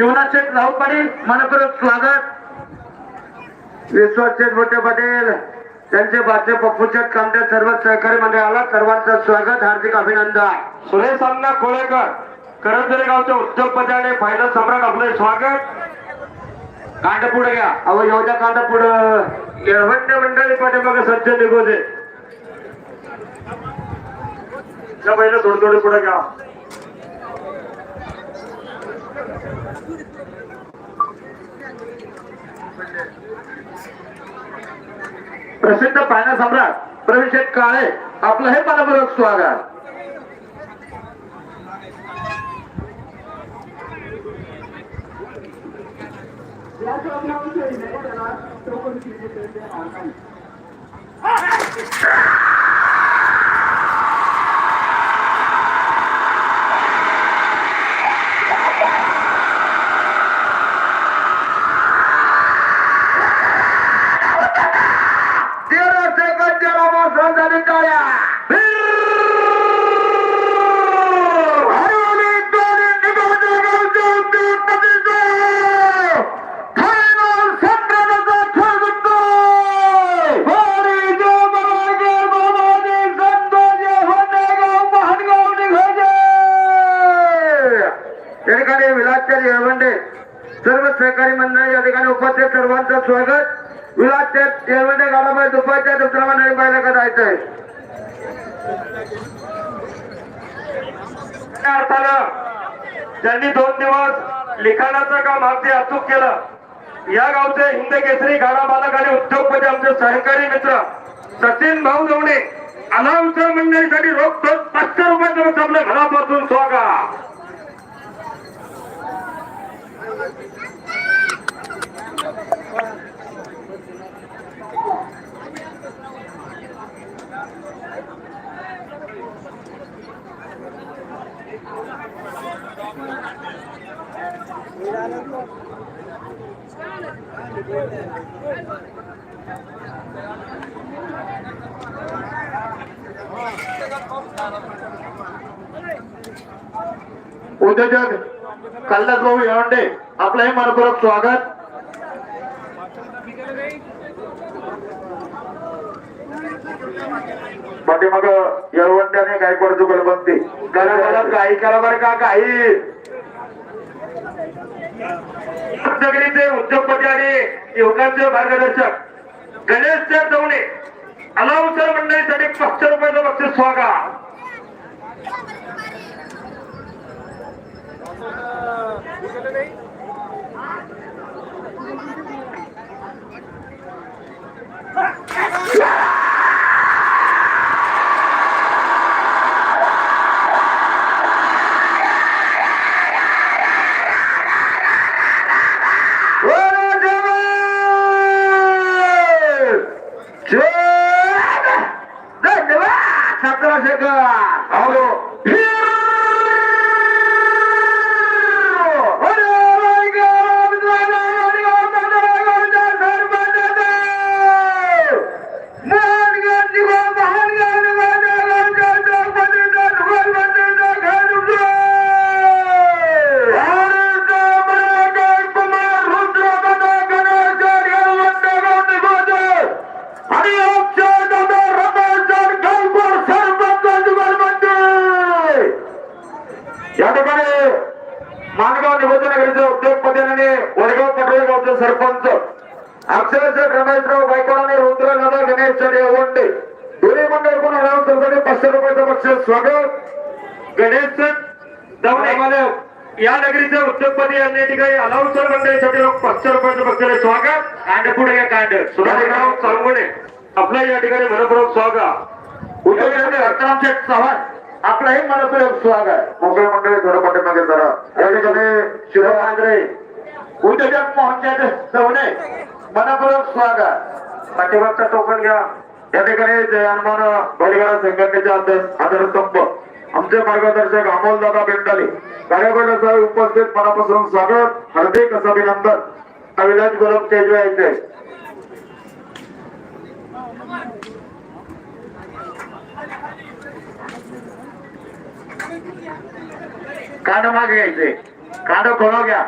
शिवनाथ शेठ राऊत पाटील मनपूर्वक स्वागत. विश्वास शेठ मोठे पटेल त्यांचे बाचे पप्पूचेट कामटे सर्व सहकारी मंडळाला सर्वांचं स्वागत हार्दिक अभिनंदन. सुरेश अण्णा कोळेकर करंजरे गावचे उद्योगपती आणि फायदा सम्राट आपले स्वागत. कांड पुढे घ्या. अहो एवढ्या कांड पुढं. येळवंडे मंडळी पाठीमागे सज्ज निघोजे त्या पहिलं थोडं थोडं पुढे घ्या. प्रसिद्ध पायना सम्राट प्रवेश काळे आपलं हे मनपूर्वक स्वागत. तेरा निघाले. या ठिकाणी विलासचार्य सर्व सहकारी मंडळी या ठिकाणी उपस्थित सर्वांचं स्वागत. तुला ते विलासचार्य येळवंडे पाहिजे दुपारच्या दुसऱ्या मंडळी पाहिलं का जायचंय त्या अर्थानं त्यांनी दोन दिवस लिखाणाचं काम अगदी अचूक केलं या गावचे हिंद केसरी गाडा बालक आणि उद्योगपती आमचे सहकारी मित्र सचिन भाऊ गवणे अनावचं मंडळीसाठी रोख दोन पाचशे रुपयाचं आपल्या घरापासून स्वागत. उद्योजक कल्लास भाऊ येवंडे आपलंही मनपूर्वक स्वागत. पाठीमाग येळवंट्याने गायकवाड घराघरात काही करा बर का काही. रत्नागिरीचे उद्योगपती आणि युवकांचे मार्गदर्शक गणेश सर दवणे अनावसर मंडळीसाठी पाचशे रुपयाचं बक्षीस स्वागत. धन्यवाद 这个 अक्षरशः रमेशराव गायकवाड आणि रुद्रदादा गणेश येवंडे दोन्ही मंडळ कोण अनाउन्सरसाठी पाचशे रुपयाचं बक्षीस. स्वागत. गणेश दवणे या नगरीचे उद्योगपती यांनी ठिकाणी अनाउन्सर मंडळीसाठी लोक पाचशे रुपयाचं बक्षीस. स्वागत. कांड पुढे घ्या कांड. सुधारीराव चांगवणे आपलं या ठिकाणी मनपूर्वक स्वागत. उद्योजक रत्नाम शेठ चव्हाण आपलंही मनपूर्वक स्वागत. मोकळे मंडळी थोडं पाठीमागे जरा. या ठिकाणी शिवराज आंग्रे उद्योजक मोहनचंद चव्हाणे. मनपूर्वक स्वागत. पाठीमागचा टोकन घ्या. या ठिकाणी जयानमान बलिगाडा संघटनेचे अध्यक्ष आदरस्तंभ आमचे मार्गदर्शक अमोलदादा बेंडाले. कार्यकर्त्याचा उपस्थित मनापासून स्वागत हार्दिक असं अभिनंदन. अविनाश गोलम तेजवा यांचे कांड मागे घ्यायचे. कांड खोलो घ्या.